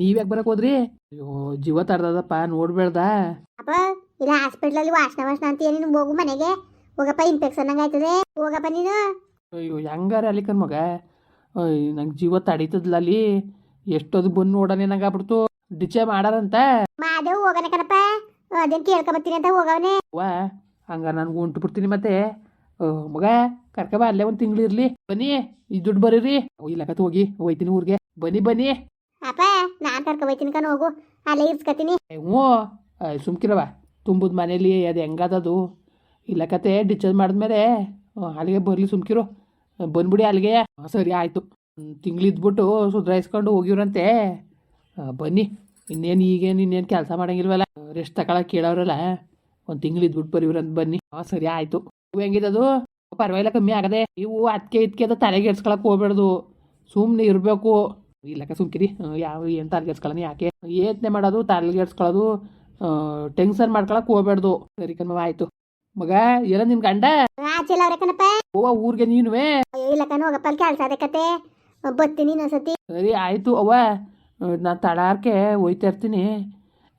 ನೀವ್ಯಾಕೆ ಬರಕ್ ಹೋದ್ರಿ? ಅಯ್ಯೋ ಜೀವ ತಡ್ದದಪ್ಪ ನೋಡ್ಬೇಡ್ದ? ಅಪ್ಪ ಇಲ್ಲ ಹಾಸ್ಪಿಟ್ಲಲ್ಲಿ ವಾಸನ ವಾಸನ ಅಂತ ನೀನು ಹೋಗು ಮನೆಗೆ. ಹೋಗಪ್ಪ ಇನ್ಫೆಕ್ಷನ್ ಹಂಗೆ ಆಯ್ತದೆ. ಹೋಗಪ್ಪ ನೀನು. ಅಯ್ಯೋ ಹೆಂಗಾರ ಅಲ್ಲಿ ಕನ್ ಮಗ ನಂಗೆ ಜೀವ ತಡೀತದ್ಲ ಅಲ್ಲಿ. ಎಷ್ಟೊದು ಬಂದು ನೋಡನೆ ನಂಗೆ ಆಗ್ಬಿಡ್ತು. ಡಿಚೆ ಮಾಡಾರಂತ? ಮಾದೇವ್ ಹೋಗನೆ ಕಣಪ್ಪ. ಅದೇನು ಕೇಳ್ಕೊಬತ್ತೀನಿ ಅಂತ ಹೋಗವನೆ. ವಾ ಹಂಗ ನಾನು ಉಂಟು ಬಿಡ್ತೀನಿ ಮತ್ತೆ. ಓ, ಮಗ ಕರ್ಕಬ ಅಲ್ಲೇ ಒಂದು ತಿಂಗಳು ಇರ್ಲಿ. ಬನ್ನಿ ಈ ದುಡ್ಡು ಬರೀರಿ. ಇಲ್ಲಕತ್ ಹೋಗಿ ಹೋಯ್ತೀನಿ ಊರಿಗೆ. ಬನ್ನಿ ಬನ್ನಿ. ಅಪ್ಪ, ನಾನು ಕರ್ಕೊಬೈತೀನಿ ಕಣ, ಹೋಗು. ಇರ್ಸ್ಕತೀನಿ. ಹ್ಞೂ. ಸುಮ್ಕಿರವ ತುಂಬುದು ಮನೇಲಿ ಅದು ಹೆಂಗದದು? ಇಲ್ಲ ಕತೆ, ಡಿಸ್ಚಾರ್ಜ್ ಮಾಡಿದ್ಮೇಲೆ ಅಲ್ಲಿಗೆ ಬರಲಿ ಸುಮ್ಕಿರು. ಬಂದ್ಬಿಡಿ ಅಲ್ಲಿಗೆ. ಸರಿ ಆಯಿತು. ತಿಂಗಳಿದ್ಬಿಟ್ಟು ಸುಧಾರಿಸ್ಕೊಂಡು ಹೋಗಿವ್ರಂತೆ. ಬನ್ನಿ. ಇನ್ನೇನು ಈಗೇನು, ಇನ್ನೇನು ಕೆಲಸ ಮಾಡೋಂಗಿಲ್ವಲ್ಲ? ರೆಸ್ಟ್ ತಗೊಳಕ್ಕೆ ಕೇಳೋರಲ್ಲ. ಒಂದು ತಿಂಗಳಿದ್ಬಿಟ್ಟು ಬರೀವ್ರಂತ ಬನ್ನಿ. ಹಾಂ ಸರಿ ಆಯಿತು. ಹೂವು ಹೆಂಗಿದದು? ಪರವಾಗಿಲ್ಲ ಕಮ್ಮಿ ಆಗದೆ. ಇವು ಅದಕ್ಕೆ ಇದಕ್ಕೆ ಅದು ತಲೆಗೆ ಎಡ್ಸ್ಕೊಳಕ್ಕೆ ಹೋಗ್ಬೇಡ್ದು. ಸುಮ್ಮನೆ ಇರಬೇಕು. ಇಲ್ಲಕ್ಕ ಸುಮ್ಕಿರಿ. ಯಾವ ಏನು ತಲೆಗೆಡ್ಸ್ಕೊಳ್ಳೋಣ ಯಾಕೆ? ಏತ್ನೆ ಮಾಡೋದು ತಲೆಗೆಡ್ಸ್ಕೊಳ್ಳೋದು ಟೆನ್ಷನ್ ಮಾಡ್ಕೊಳಕ್ ಹೋಗ್ಬೇಡ್ದು ಸರಿ ಕಣ್ಮವ ಆಯ್ತು. ಮಗ ಎಲ್ಲ ನಿನ್ ಗಂಡ? ಆಚೆಲ್ಲ ಅವ್ರೆ ಕಣಪ್ಪ. ಓ ಊರಿಗೆ ನೀನುವೆ? ಇಲ್ಲ ಕಣ್ ಹೋಗಪ್ಪ ಅಲ್ಲಿ ಕೆಲಸ ಅದೇ ಕತೆ. ಬರ್ತೀನಿ ಇನ್ನೊಂದ್ಸತಿ ಸರಿ ಆಯ್ತು ಅವ್ವ. ನಾನು ತಡಾರ್ಕೆ ಹೋಯ್ತಾ ಇರ್ತೀನಿ.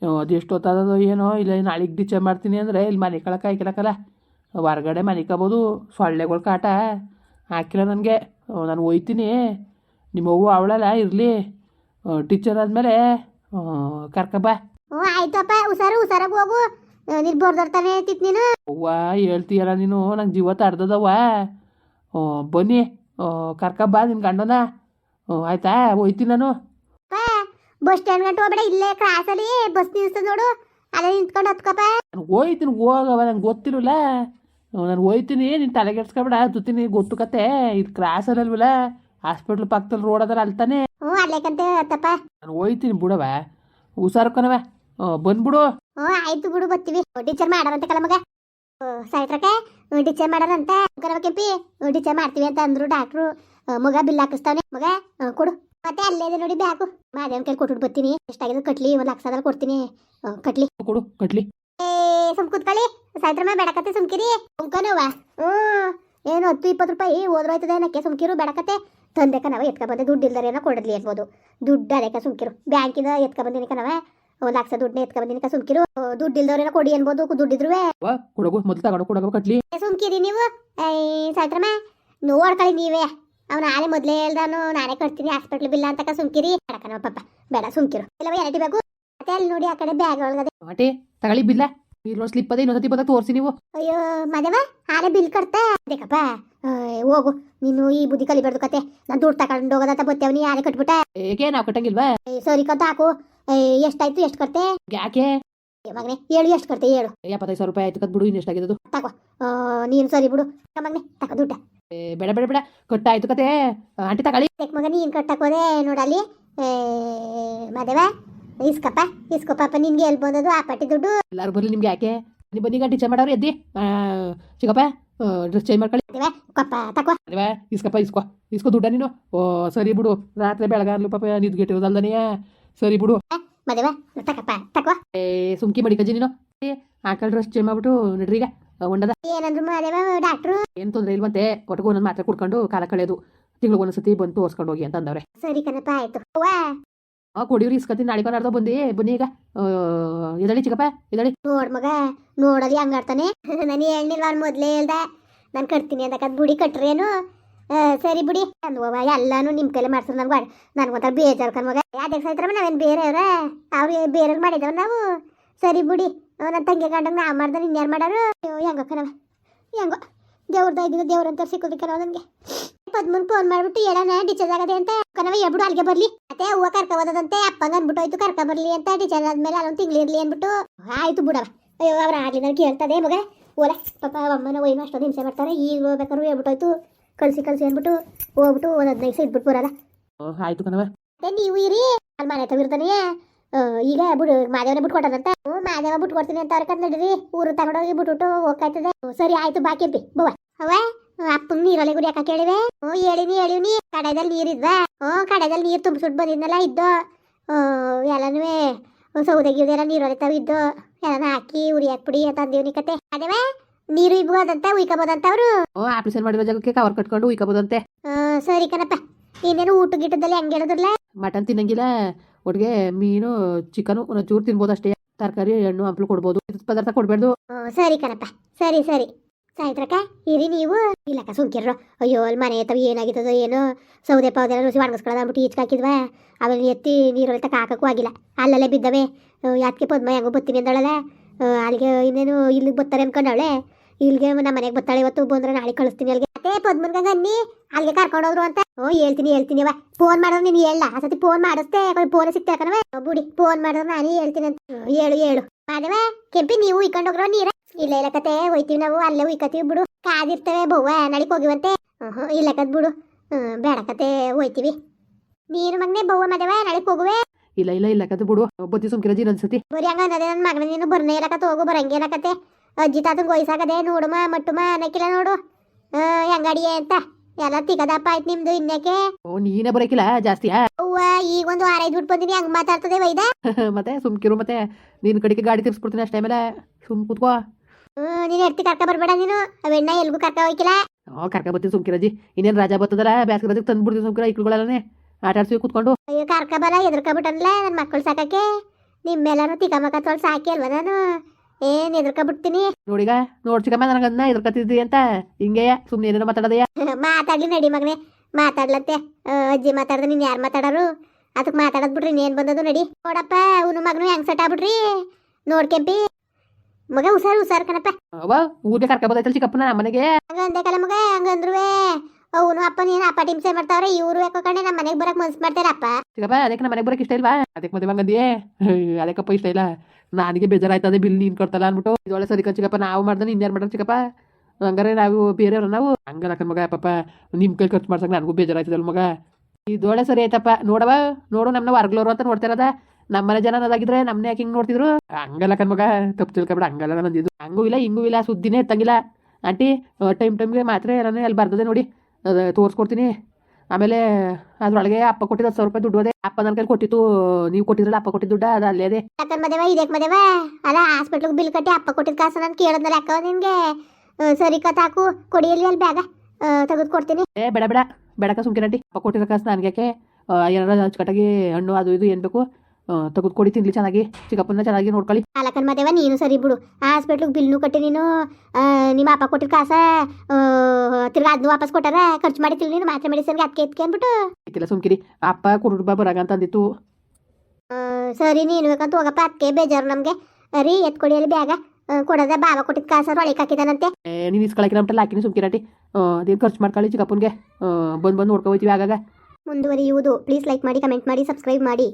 ಅದೆಷ್ಟು ಎಷ್ಟು ಏನೋ ಇಲ್ಲ ನಾಳೆಗೆ ಡಿಚೆ ಮಾಡ್ತೀನಿ ಅಂದ್ರೆ ಇಲ್ಲಿ ಮನೆ ಕಳಕ ಹಾಕಿಲಕ್ಕಲ್ಲ ಹೊರಗಡೆ ಮನೆ ಕಬೋದು ಸೊಳ್ಳೆಗಳ ಕಾಟ ಹಾಕಿಲ್ಲ ನನಗೆ. ನಾನು ಹೋಯ್ತೀನಿ. ನಿಮ್ಮ ಅವ್ವ ಅವಳಲ್ಲ ಇರಲಿ. ಟೀಚರ್ ಆದಮೇಲೆ ಕರ್ಕಬ ಹ್ಞೂ ಆಯ್ತಪ್ಪ ಹುಷಾರು ಹುಷಾರಾಗಿ ಹೋಗು. ನೀನು ಬರ್ದರ್ತಾನೆ ತಿತ್ ನೀನು. ಅವ್ವ ಹೇಳ್ತೀಯಲ್ಲ ನೀನು ನಂಗೆ ಜೀವ ತಡ್ದದವ್ವ ಬನ್ನಿ ಕರ್ಕಬ ನಿನ್ನ ಗಂಡನ. ಆಯ್ತಾ ಹೋಯ್ತೀನಿ ನಾನು. ಬಸ್ ಸ್ಟ್ಯಾಂಡ್ ಗಂಟೆ ಹೋಗ್ಬೇಡ ಇಲ್ಲೇ ಕ್ರಾಸಲ್ಲಿ ಬಸ್ ನಿಲ್ಸ ನೋಡು. ಅಲ್ಲೇ ನಿಂತ್ಕೊಂಡು ಹತ್ಕಪ್ಪ. ನಾನು ಹೋಯ್ತೀನಿ ಹೋಗವ ನಂಗೆ ಗೊತ್ತಿರಲ್ಲ ನಾನು ಹೋಯ್ತೀನಿ ನೀನು ತಲೆಗೆಡ್ಸ್ಕೊಬೇಡ ಜೊತೀನಿ ಗೊತ್ತು ಕತೆ. ಇದು ಕ್ರಾಸಲ್ಲಲ್ವಲ್ಲ ಹಾಸ್ಪಿಟ್ಲ್ ಪಕ್ಕದಲ್ಲಿ ರೋಡ್ ಅದರ ಅಲ್ಲಿ ತಾನೇ ಹ್ಞೂ ಅಲ್ಲೇಕಂತ ನಾನು ಹೋಯ್ತೀನಿ ಬಿಡವ ಹುಷಾರು ಕಣವ ಬಂದ್ಬಿಡು. ಹ್ಞೂ ಆಯ್ತು ಬಿಡು ಬರ್ತೀವಿ. ಟೀಚರ್ ಮಾಡಾರಂತೆ ಕಲ ಮಗ. ಸಾಯ್ತ್ರಕ್ಕೆ ಟೀಚರ್ ಮಾಡಾರಂತ. ಕೆಂಪಿ. ಟೀಚರ್ ಮಾಡ್ತೀವಿ ಅಂತ ಅಂದ್ರು ಡಾಕ್ಟ್ರು ಮಗ ಬಿಲ್ ಹಾಕಿಸ್ತಾನೆ ಮಗ ಕೊಡು. ಮತ್ತೆ ಅಲ್ಲೇ ಇದೆ ನೋಡಿ ಬ್ಯಾಕು ಮಾದೇವನ್ ಕೈ ಕೊಟ್ಬಿಟ್ಟು ಬರ್ತೀನಿ. ಎಷ್ಟಾಗಿದೆ ಕಟ್ಲಿ ಒಂದು ಸಾವಿರ ಕೊಡ್ತೀನಿ. ಕಟ್ಲಿ. ಕೊಡು ಕಟ್ಲಿ. ಏ ಸುಮ್ ಕೂತ್ಕೊಳ್ಳಿ. ಸಾಯ್ತ್ರಮ್ಮ ಬೇಡಕತ್ತೆ ಸುಮ್ಕಿರಿ. ಸುಮ್ಕನವ ಹ್ಞೂ ಏನು ಹತ್ತು ಇಪ್ಪತ್ತು ರೂಪಾಯಿ ಹೋದ್ರೋಯ್ತದೆ ಏನಕ್ಕೆ? ಸುಮ್ಕಿರು ಬೇಡಕತ್ತೆ. ತಂದೆ ಕಣವ ಎತ್ಕ ಬಂದೆ ದುಡ್ಡು ಇಲ್ದಾರೇನೋ ಕೊಡಲಿ ಅನ್ಬೋದು. ದುಡ್ಡು ಅದಕ್ಕೆ ಸುಮ್ಕಿರು. ಬ್ಯಾಂಕಿಂದ ಎತ್ಕ ಬಂದಿನಿ ಕಣವ ಒಂದು ಲಕ್ಷ ದುಡ್ಡನ್ನ ಎತ್ಕ ಬಂದಿನಿ ಸುಮ್ಕಿರು. ದುಡ್ಡು ಇಲ್ದವ್ರೇನೋ ಕೊಡಿ ಅನ್ಬೋದು ದುಡ್ಡಿದ್ರು ವಾ ಕೊಡಗು ಮೊದಲು ತಗೊಂಡು ಕೊಡಗು ಕಟ್ಲಿ. ಸುಮ್ಕಿರಿ ನೀವು. ಸಾಯ್ತ್ರಮ್ಮ ನೋಡ್ಕೊಳ್ಳಿ ನೀವೇ. ಅವ್ನು ನಾಳೆ ಮೊದಲೇ ಹೇಳ್ದಾನು ನಾನೇ ಕಟ್ತೀನಿ ಹಾಸ್ಪಿಟ್ಲ್ ಬಿಲ್ಲ ಅಂತಕ ಸುಮ್ಕಿರಿ. ಬೇಡ ಕಣವ ಪಾಪ ಬೇಡ ಸುಮ್ಕಿರು. ಇಲ್ಲವ ಏನಟಿ ಬೇಕು. ಮತ್ತೆ ಅಲ್ಲಿ ನೋಡಿ ಆ ಕಡೆ ಬ್ಯಾಗ್ ಒಳಗದೆ. ತಗೊಳ್ಳಿ ಬಿಲ್ಲ ಇಲ್ಲೋ ಸ್ಲಿಪ್ ಅದೇ ಇನ್ನೊಂದ್ಸತಿ ಬಂದಾಗ ತೋರಿಸಿ ನೀವು. ಅಯ್ಯೋ ಮದವ ಹಾಲೆ ಬಿಲ್ ಕಟ್ತೆ ಬೇಕಪ್ಪ ಹೋಗು ನೀನು ಈ ಬುದ್ಧಿ ಕಲಿಬಾರ್ದು ಕತೆ. ನಾನು ದುಡ್ಡು ತಗೊಂಡು ಹೋಗೋದಂತ ಬತ್ತೇವ್ ನೀ ಆನೆ ಏಕೆ ನಾವು ಕಟ್ಟಂಗಿಲ್ವಾ? ಸರಿ ಕತ್ತ ಹಾಕು. ಎಷ್ಟಾಯ್ತು ಎಷ್ಟು ಕಟ್ತೆ? ಯಾಕೆ? ಮಗನೆ ಹೇಳು ಎಷ್ಟು ಕಟ್ತೆ ಹೇಳು. ಎಪ್ಪತ್ತೈದು ಸಾವಿರ ರೂಪಾಯಿ ಆಯ್ತು ಕತ್ ಬಿಡು ಇನ್ನು ಎಷ್ಟಾಗಿದ್ದು ಆ, ನೀನು ಸರಿ ಬಿಡು. ಮಗನೇ ತಕ ದುಡ್ಡ. ಬೇಡ ಬೇಡ ಬೇಡ. ಕಟ್ಟಾಯ್ತು ಕತೆ. ಆಂಟಿ ತಗೊಳ್ಳಿ. ಮಗ ನೀನು ಕಟ್ಟಕ್ಕೆ ಹೋದೆ ನೋಡಲ್ಲಿ. ಮದವ ಇಸ್ಕಪ್ಪ ಇಸ್ಕೋ ಪಾಪ ನಿನ್ಗೆ ಎಲ್ಲಿ ಬಂದದು ಆ ಪಟ್ಟಿ ದುಡ್ಡು. ಎಲ್ಲಾರು ಬರ್ಲಿ ನಿಮ್ಗೆ ಯಾಕೆ? ನೀವು ಬನ್ನಿ ಟೀಚರ್ ಮಾಡೋರು ಮಾಡವ್ರಿ ಎದ್ದಿ ಚಿಕ್ಕಪ್ಪ ಡ್ರೆಸ್ ಚೇಂಜ್ ಮಾಡ್ಕೊಳ್ಳಿ. ಕಪ್ಪ ತಕೋ. ಅಲ್ವಾ ಇಸ್ಕಪ್ಪ ಇಸ್ಕೋ ಇಸ್ಕೋ ದುಡ್ಡ ನೀನು? ಓ ಸರಿ ಬಿಡು. ರಾತ್ರಿ ಬೆಳಗಾರ್ಲು ಪಾಪ ನಿದ್ಗೆಟ್ಟಿರೋದಲ್ದನೆಯ. ಸರಿ ಬಿಡು. ಮದವ ತಕಪ್ಪ ತಕೋ. ಏ ಸುಮ್ಕಿ ಮಡಿ ಕಜ್ಜಿ ನೀನು. ಆಕಲ್ ಡ್ರೆಸ್ ಚೇಂಜ್ ಮಾಡ್ಬಿಟ್ಟು ನಡ್ರಿ ಈಗ. ಒಂಡದ. ಏನಂದ್ರು ಮಾದೇವ ಡಾಕ್ಟ್ರು ಏನು ತೊಂದರೆ ಇಲ್ವಂತೆ? ಒಟ್ಟಿಗೆ ಒಂದೊಂದು ಮಾತ್ರ ಕುಡ್ಕೊಂಡು ಕಾಲ ಕಳೆಯೋದು. ತಿಂಗಳಿಗೆ ಒಂದ್ಸತಿ ಬಂದು ತೋರ್ಸ್ಕೊಂಡು ಹೋಗಿ ಅಂತ ಅಂದವ್ರೆ ಸರಿ ಕಣಪ್ಪ ಆಯ್ತು. ಆ ಕೊಡಿವ್ರಿ ಇಸ್ಕತ್ತೀನಿ ನಾಳೆ ಅರ್ಧ ಬಂದಿ. ಬನ್ನಿ ಈಗ. ಎದಳಿ ಚಿಕ್ಕಪ್ಪ, ಎದಳಿ. ನೋಡ್ ಮಗ ನೋಡಲಿ ಹಂಗಾಡ್ತಾನೆ ನಾನು ಹೇಳ್ನಿಲ್ವ ಅವ್ನು ಮೊದ್ಲೇ ಹೇಳ್ದ. ನಾನು ಕಟ್ತೀನಿ ಅಂತ ಬುಡಿ ಕಟ್ರೇನು ಸರಿ ಬಿಡಿ. ಅಂದ್ವ ಎಲ್ಲಾನು ನಿಮ್ಮ ಕೈಲಿ ಮಾಡ್ಸೋದು ನನ್ಗೆ ನನ್ಗೊಂಥರ ಬೇಜಾರು ಕಣ್ ಮಗ. ಯಾಕೆ ಸಾಯ್ತಾರ ನಾವೇನು ಬೇರೆಯವ್ರ ಅವ್ರು? ಬೇರೆ ಮಾಡಿದವ್ ನಾವು? ಸರಿ ಬಿಡಿ. ನನ್ನ ತಂಗಿ ಗಂಡಂಗೆ ನಾ ಮಾಡ್ದೆ, ಇನ್ಯಾರು ಮಾಡಾರು? ಹೆಂಗ ಹೆಂಗೋ ಕಣವ ಹೆಂಗೋ. ದೇವ್ರದ ಇದ್ದೀನಿ ದೇವ್ರಂತ ಸಿಕ್ಕೋದು ನಾವು ನನಗೆ. ಪದ್ಮನ್ ಫೋನ್ ಮಾಡ್ಬಿಟ್ಟು ಹೇಳೋಣ ಟೀಚರ್ ಆಗದೆ ಅಂತ ಕನವ ಹೇಳ್ಬಿಡು ಅಲ್ಲಿಗೆ ಬರ್ಲಿ. ಮತ್ತೆ ಹೂವ ಕರ್ಕ ಓದದಂತೆ ಅಪ್ಪಂಗ ಅನ್ಬಿಟ್ಟು ಕರ್ಕ ಬರ್ಲಿ ಅಂತ ಟೀಚರ್ ಆದ್ಮೇಲೆ ಅಲ್ಲೊಂದು ತಿಂಗಳಿರ್ಲಿ ಅನ್ಬಿಟ್ಟು ಆಯ್ತು ಬಿಡವ ಅಯ್ಯೋ ಅವ್ರ ಆಗ್ಲಿ ನಾನು ಕೇಳ್ತದೆ ಮಗ. ಓಲೆ ಪಾಪ ಅಮ್ಮನ ಒಯ್ನು ಅಷ್ಟೊಂದು ಹಿಂಸೆ ಮಾಡ್ತಾರೆ. ಈಗ ಹೋಗ್ಬೇಕಾದ್ರು ಹೇಳ್ಬಿಟ್ಟೋಯ್ತು ಕಳ್ಸಿ ಕಳ್ಸಿ ಅಂದ್ಬಿಟ್ಟು ಹೋಗ್ಬಿಟ್ಟು ಒಂದು ಹದಿನೈದು ಇದ್ಬಿಟ್ಟು ಬರಲ್ಲ ಆ, ಆಯ್ತು ಕಣವ ಮತ್ತೆ ನೀವು ಇರಿ. ಅಲ್ಲಿ ಮನೆ ತವಿರ್ತಾನೆ ಈಗ ಬಿಡು ಮಾದೇವನೇ ಬಿಟ್ಟು ಕೊಟ್ಟದಂತ. ಹ್ಞೂ ಮಾದೇವ ಬಿಟ್ಟು ಕೊಡ್ತೀನಿ ಅಂತ ಅವ್ರ ನಡೀರಿ ಊರು ತಗೊಂಡೋಗಿ ಬಿಟ್ಬಿಟ್ಟು ಹೋಗ್ತಾಯ್ತದೆ ಹ್ಞೂ, ಸರಿ ಆಯ್ತು ಬಾಕಿ ಬವ ಅವ್ವ. ಅಪ್ಪನ ನೀರೊಳಗೆ ಗುಡಿ ಯಾಕೆ ಕೇಳಿವೆ? ಓ ಹೇಳಿನಿ ಹೇಳಿವ್ನಿ ಕಡೆದಲ್ಲಿ ನೀರಿದ್ವಾ ಓ ಕಡೆದಲ್ಲಿ ನೀರು ತುಂಬಿಸ್ಬಿಟ್ಟು ಬಂದಿದ್ನಲ್ಲ ಇದ್ದು. ಎಲ್ಲನೂ ಸೌದೆ ಗಿವ್ದೆಲ್ಲ ನೀರೊಳಗೆ ಹೊಲಿತಾವ ಇದ್ದು. ಎಲ್ಲನ ಹಾಕಿ ಉರಿ ಹಾಕ್ಬಿಡಿ ಅಂತ ಅಂದೇವ್ನಿ ಕತೆ. ಅದೇವೆ? ನೀರು ಇಬ್ಬೋದಂತ ಉಯ್ಕೋಬೋದಂತ ಅವರು? ಓ ಆಪರೇಷನ್ ಮಾಡಿರೋ ಜಾಗಕ್ಕೆ ಕವರ್ ಕಟ್ಕೊಂಡು ಉಯ್ಕೋಬೋದಂತೆ. ಸರಿ ಕಣಪ್ಪ. ಇನ್ನೇನು ಊಟ ಗಿಟ್ಟದಲ್ಲಿ ಹೆಂಗೆ ಹೇಳಿದ್ರಲ್ಲ? ಮಟನ್ ತಿನ್ನಂಗಿಲ್ಲ. ಒಟ್ಟಿಗೆ ಮೀನು ಚಿಕನು ಒಂಚೂರು ತಿನ್ಬೋದು ಅಷ್ಟೇ ತರಕಾರಿ ಹಣ್ಣು ಹಂಪಲು ಕೊಡ್ಬೋದು. ಪದಾರ್ಥ ಕೊಡಬೇಡ್ದು. ಸರಿ ಕಣಪ್ಪ. ಸರಿ ಸರಿ. ಸಾಯ್ತ್ರಕ್ಕ ಇರಿ ನೀವು. ಇಲ್ಲಕ್ಕ ಸುಮ್ಕಿರ್ರು. ಅಯ್ಯೋ, ಅಲ್ಲಿ ಮನೆ ತವ ಏನಾಗಿತ್ತದೋ ಏನು. ಸೌದೆ ಪೌದೆ ಎಲ್ಲ ರುಸಿ ಒಣಗಿಸ್ಕೊಳ್ಳೋದು ಅಂದ್ಬಿಟ್ಟು ಈಚ್ಕಾಕಿದ್ವ ಅವೆಲ್ಲ ಎತ್ತಿ ನೀರಲ್ಲಿ ತಕ್ಕ ಹಾಕಕ್ಕೂ ಆಗಿಲ್ಲ. ಅಲ್ಲಲ್ಲೇ ಬಿದ್ದವೆ. ಯಾತ್ಕೆ ಪದ್ಮ ಹೆಂಗೋ ಬತ್ತೀನಿ ಅಂದಳಲ್ಲ. ಅಲ್ಲಿಗೆ ಇನ್ನೇನು ಇಲ್ಲಿಗೆ ಬತ್ತಾರೆ ಅನ್ಕೊಂಡವಳೆ. ಇಲ್ಲಿಗೆ ನಮ್ಮ ಮನೆಗೆ ಬತ್ತಾಳೆ ಇವತ್ತು. ಬಂದ್ರೆ ನಾಳೆ ಕಳಿಸ್ತೀನಿ ಅಲ್ಲಿಗೆ. ಅದೇ ಪದ್ಮನ್ಗ ಅನ್ನಿ ಅಲ್ಲಿಗೆ ಕರ್ಕೊಂಡೋದ್ರು ಅಂತ. ಓ, ಹೇಳ್ತೀನಿ ಹೇಳ್ತೀನಿ ಅವ ಫೋನ್ ಮಾಡೋದು ನೀನು ಹೇಳ. ಆ ಸತಿ ಫೋನ್ ಮಾಡಿಸ್ದೆ ಫೋನ್ ಸಿಗ್ತಾ ಬುಡಿ, ಫೋನ್ ಮಾಡಿದ್ರೆ ನಾನು ಹೇಳ್ತೀನಿ ಅಂತ. ಹೇಳು ಹೇಳು. ಮಾಧವ, ಕೆಂಪಿ, ನೀವು ಇಕ್ಕೊಂಡೋಗ್ರೋ ನೀರ. ಇಲ್ಲ ಇಲ್ಲ ಕತೆ ಹೋಯ್ತೀವಿ ನಾವು ಅಲ್ಲೇ ಉಯ್ಕತ್ತೀವಿ ಬಿಡು. ಕಾದಿರ್ತವೆ ಬವ್ವ ನಡಿಕ್ ಹೋಗಿವಂತೆ. ಹ್ಞೂ ಇಲ್ಲ ಕತ್ ಬಿಡು. ಬೇಡ ಕತೆ ಹೋಯ್ತೀವಿ. ನೀರು ಮಗನೇ ಬವ್ವ ಮದವ ನಡಿಕ್ ಹೋಗುವೆ. ಇಲ್ಲ ಇಲ್ಲ ಇಲ್ಲ ಕತೆ ಬಿಡು. ಬತ್ತಿ ಸುಮ್ಕಿರಜಿ ಅನ್ಸತಿ. ಬರೀ ಹಂಗ ಅನ್ನೋದೇ ನನ್ನ ಮಗನ ನೀನು ಬರ್ನೇ ಇರಕತ್ತ ಹೋಗು ಬರಂಗೆ ಇರಕತ್ತೆ ಅಜ್ಜಿ ತಾತಂಗೆ ವಯಸ್ಸಾಗದೆ ನೋಡುಮ ಮಟ್ಟುಮ ಅನ್ನಕ್ಕಿಲ್ಲ ನೋಡು. ಹೆಂಗಡಿಯೇ ಅಂತ. ಎಲ್ಲ ತಿಗದಪ್ಪ ಆಯ್ತು ನಿಮ್ದು ಇನ್ನಕ್ಕೆ. ಓ ನೀನೇ ಬರಕಿಲ್ಲ ಅವ್ವ ಈಗ ಒಂದು ವಾರ ಐದು ಬಿಟ್ಟು ಬಂದಿನಿ ಹಂಗ್ ಮಾತಾಡ್ತದೆ ವೈದ ಮತ್ತೆ ಸುಮ್ಕಿರು ಮತ್ತೆ. ನೀನ್ ಕಡೆಗೆ ಗಾಡಿ ತಿರ್ಸ್ಬಿಡ್ತೀನಿ ಅಷ್ಟೇ ಮೇಲೆ ಸುಮ್ ಕೂತ್ಕೋ. ನೀನು ಎಡ್ತಿ ಕರ್ಕ ಬರ್ಬೇಡ ನೀನು. ಅವೆಣ್ಣ ಎಲ್ಗೂ ಕರ್ಕ ಹೋಯ್ಕಿಲ್ಲ. ಓ ಕರ್ಕ ಬರ್ತೀನಿ ಸುಮ್ಕಿರಜಿ ಇನ್ನೇನು ರಾಜ ಬರ್ತದಲ್ಲ ಬ್ಯಾಸ್ಗೆ ರಜೆಗೆ ತಂದು ಬಿಡ್ತೀನಿ ಸುಮ್ಕಿರ ಇಕ್ಳುಗಳಲ್ಲೇ ಆಟ ಆಡ್ಸಿ ಕೂತ್ಕೊಂಡು. ಅಯ್ಯೋ ಕರ್ಕ ಬರ ಎದ್ರಕೊಬಿಟ್ಟನ್ಲ ನನ್ನ ಮಕ್ಕಳು ಸಾಕಕ್ಕೆ. ನಿಮ್ಮೆಲ್ಲರೂ ತಿಕ್ಕ ಮಕ್ಕ ತೊಳ್ ಸಾಕಿ ಅಲ್ವ ನಾನು? ಏನ್ ಎದ್ರಕೊಬಿಡ್ತೀನಿ? ನೋಡಿಗ ನೋಡ್ ಚಿಕ್ಕಮ್ಮ ನನಗನ್ನ ಎದುರ್ಕತ್ತಿದ್ದಿ ಅಂತ. ಹಿಂಗೆ ಸುಮ್ಮನೆ ಏನೇನೋ ಮಾತಾಡೋದಯ್ಯ ಮಾತಾಡ್ಲಿ ನಡಿ ಮಗನೇ. ಮಾತಾಡ್ಲತ್ತೆ. ಅಜ್ಜಿ ಮಾತಾಡ್ದೆ ನೀನ್ ಯಾರು ಮಾತಾಡೋರು? ಅದಕ್ಕೆ ಮಾತಾಡದ್ ಬಿಡ್ರಿ ಇನ್ನೇನ್ ಬಂದದು ನಡಿ. ನೋಡಪ್ಪ ಅವನು ಮಗನು ಹೆಂಗ್ ಸೆಟ್ ಆಗ್ಬಿಡ್ರಿ ನೋಡ್ಕೆಂಪಿ ಮಗ ಹುಷಾರು ಹುಷಾರ್ ಕಣಪ್ಪ. ಅವ ಊರಿಗೆ ಕರ್ಕ ಬಂದೈತಲ್ಲ ಚಿಕ್ಕಪ್ಪನ ಮನೆಗೆ. ಹಂಗ ಅಂದೆ ಕಲ ಮಗ ಹಂಗಂದ್ರುವೆ. ಅವನು ಅಪ್ಪ ನೀನು ಅಪ್ಪ ಟಿಮ್ಸೆ ಮಾಡ್ತಾವ್ರೆ ಇವ್ರು ಯಾಕೋ ಕಣೆ ನಮ್ಮ ಮನೆಗೆ ಬರಕ್ ಮನ್ಸ್ ಮಾಡ್ತಾರಪ್ಪ ಚಿಕ್ಕಪ್ಪ ಅದಕ್ಕೆ ನಮ್ಮ ಮನೆಗೆ ಬರಕ್ ಇಷ್ಟ ಇಲ್ವಾ? ಅದಕ್ಕೆ ಮದುವೆ ಹಂಗಂದಿಯೇ? ಅದಕ್ಕಪ್ಪ ಇಷ್ಟ ಇಲ್ಲ. ನನಗೆ ಬೇಜಾರಾಯ್ತದೆ ಬಿಲ್ ನೀನ್ ಕೊಡ್ತಲ್ಲ ಅಂದ್ಬಿಟ್ಟು. ಇದೊಳ್ಳೆ ಸರಿ ಕಣ್ ಚಿಕ್ಕಪ್ಪ ನಾವು ಮಾಡ್ದೆ ಇನ್ಯಾರು ಮಾಡೋದು ಚಿಕ್ಕಪ್ಪ? ಹಂಗಾರೆ ನಾವು ಬೇರೆಯವ್ರ ನಾವು? ಹಂಗಲ್ಲ ಕಣ್ ಮಗ ಪಾಪ ನಿಮ್ಮ ಕೈ ಖರ್ಚು ಮಾಡ್ಸಕ್ ನನಗೂ ಬೇಜಾರಾಯ್ತದಲ್ ಮಗ. ಇದೊಳ್ಳೆ ಸರಿ ಆಯ್ತಪ್ಪ. ನೋಡವ ನೋಡು ನಮ್ಮನ್ನ ವರ್ಗ್ಲೋರು ಅಂತ ನೋಡ್ತಿರೋದ ನಮ್ಮನೆ ಜನ ಅದಾಗಿದ್ರೆ ನಮ್ನೆ ಯಾಕೆ ಹಿಂಗೆ ನೋಡ್ತಿದ್ರು? ಹಂಗಲ್ಲ ಕಣ್ಮಗ ತಪ್ಪು ತಿಳ್ಕೊಬೇಡ ಹಂಗಲ್ಲ ನಂದಿದ್ರು ಹಂಗೂ ಇಲ್ಲ ಹಿಂಗೂ ಇಲ್ಲ ಸುದ್ದಿನೇ ಎತ್ತಂಗಿಲ್ಲ ಆಂಟಿ ಟೈಮ್ ಟೈಮ್ಗೆ ಮಾತ್ರ ನಾನು ಅಲ್ಲಿ ಬರ್ತದೆ ನೋಡಿ. ಅದು ತೋರಿಸ್ಕೊಡ್ತೀನಿ. ಆಮೇಲೆ ಅದ್ರೊಳಗೆ ಅಪ್ಪ ಕೊಟ್ಟಿದ್ದು ಹತ್ತು ಸಾವಿರ ರೂಪಾಯಿ ದುಡ್ಡು ಅದೇ. ಅಪ್ಪ ನನ್ನ ಕೈಲಿ ಕೊಟ್ಟಿತ್ತು ನೀವು ಕೊಟ್ಟಿದ್ರಲ್ಲ ಅಪ್ಪ ಕೊಟ್ಟಿದ್ದು ದುಡ್ಡ ಅದು ಅಲ್ಲೇ ಅದೇ. ಮದೇವ ಇದಕ್ಕೆ ಮದೇವ. ಅಲ್ಲ ಹಾಸ್ಪಿಟ್ಲಿಗೆ ಬಿಲ್ ಕಟ್ಟಿ ಅಪ್ಪ ಕೊಟ್ಟಿದ ಕಾಸು ನಾನು ಕೇಳಿದ್ನಲ್ಲ ಅಕ್ಕ ನಿನ್ಗೆ. ಸರಿ ಕತ್ ಹಾಕು ಕೊಡಿಯಲ್ಲಿ ಅಲ್ಲಿ ಬ್ಯಾಗ ತೆಗೆದು ಕೊಡ್ತೀನಿ ಏ ಬೇಡ ಬೇಡ. ಬೇಡಕ ಸುಮ್ಕಿರಂಟಿ ಅಪ್ಪ ಕೊಟ್ಟಿರೋ ಕಾಸು ನನಗೆ ಯಾಕೆ ಏನಾರ ಅಚ್ಚುಕಟ್ಟಾಗಿ ಹಣ್ಣು ಅದು ಇದು ಏನು ಬೇಕು? ತೆಗೆದು ಕೊಡಿ ತಿನ್ಲಿ ಚೆನ್ನಾಗಿ. ಚಿಕ್ಕಪ್ಪನ ಚೆನ್ನಾಗಿ ನೋಡ್ಕೊಳ್ಳಿ. ಅಲಕನ್ ಮದೇವ ನೀನು ಸರಿ ಬಿಡು. ಹಾಸ್ಪಿಟ್ಲಿಗೆ ಬಿಲ್ನು ಕಟ್ಟಿ ನೀನು ನಿಮ್ಮ ಅಪ್ಪ ಕೊಟ್ಟಿರ ಕಾಸ ತಿರ್ಗ ಅದನ್ನು ವಾಪಸ್ ಕೊಟ್ಟಾರ? ಖರ್ಚು ಮಾಡಿತಿಲ್ಲ ನೀನು ಮಾತ್ರೆ ಮೆಡಿಸಿನ್ ಅದಕ್ಕೆ ಎತ್ಕೆ ಅಂದ್ಬಿಟ್ಟು. ಇತ್ತಿಲ್ಲ ಸುಮ್ಕಿರಿ. ಅಪ್ಪ ಕುರುಡ್ಬಾ ಬರಾಗ ಅಂತ ಅಂದಿತ್ತು ಸರಿ ನೀನು ಬೇಕಂತ ಹೋಗಪ್ಪ ಅದಕ್ಕೆ ಬೇಜಾರು ನಮಗೆ. ರೀ ಎತ್ಕೊಡಿ ಅಲ್ಲಿ ಬ್ಯಾಗ. ಕೊಡದ ಬಾಬ ಕೊಟ್ಟಿದ್ ಕಾಸ ಒಳಗೆ ಹಾಕಿದಾನಂತೆ ನೀನು ಇಸ್ಕೊಳಕ್ಕೆ ನಮ್ಮ ಹಾಕಿನಿ ಸುಮ್ಕಿರಾಟಿ. ಅದೇನು ಖರ್ಚು ಮಾಡ್ಕೊಳ್ಳಿ ಚಿಕ್ಕಪ್ಪನಿಗೆ. ಬಂದು ಬಂದು ನೋಡ್ಕೊ ಹೋಯ್ತೀವಿ ಆಗಾಗ ಮುಂದುವರಿಯುವುದು. ಪ್ಲೀಸ್ ಲೈಕ್ ಮಾಡಿ ಕಮೆಂಟ್ ಮಾಡಿ ಸಬ್ಸ್ಕ್ರೈಬ್ ಮಾಡಿ.